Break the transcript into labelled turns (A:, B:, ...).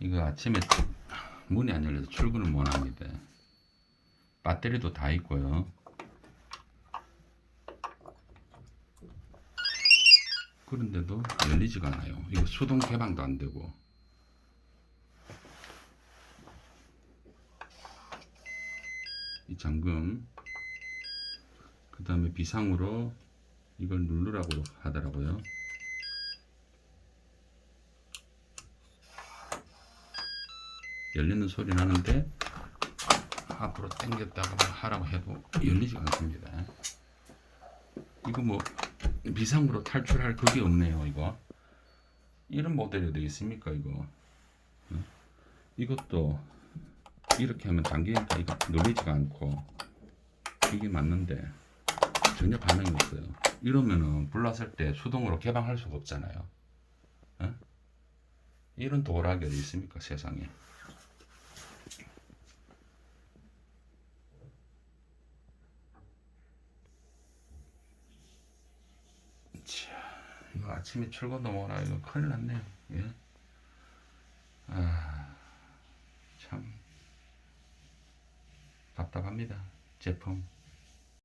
A: 이거 아침에 문이 안 열려서 출근을 못 합니다. 배터리도 다 있고요. 그런데도 열리지가 않아요. 이거 수동 개방도 안 되고. 이 잠금. 그 다음에 비상으로 이걸 누르라고 하더라고요. 열리는 소리 나는데 앞으로 당겼다가 뭐 하라고 해도 열리지가 않습니다. 이거 뭐 비상으로 탈출할 그게 없네요. 이거 이런 모델이 어디 있습니까? 이거 어? 이것도 이렇게 하면 당기니까 이거 눌리지가 않고 이게 맞는데 전혀 반응이 없어요. 이러면은 불났을 때 수동으로 개방할 수가 없잖아요. 어? 이런 도락이 어디 있습니까 세상에? 자, 이거 아침에 출근도 뭐라 이거 큰일 났네요. 예. 아, 참 답답합니다. 제품.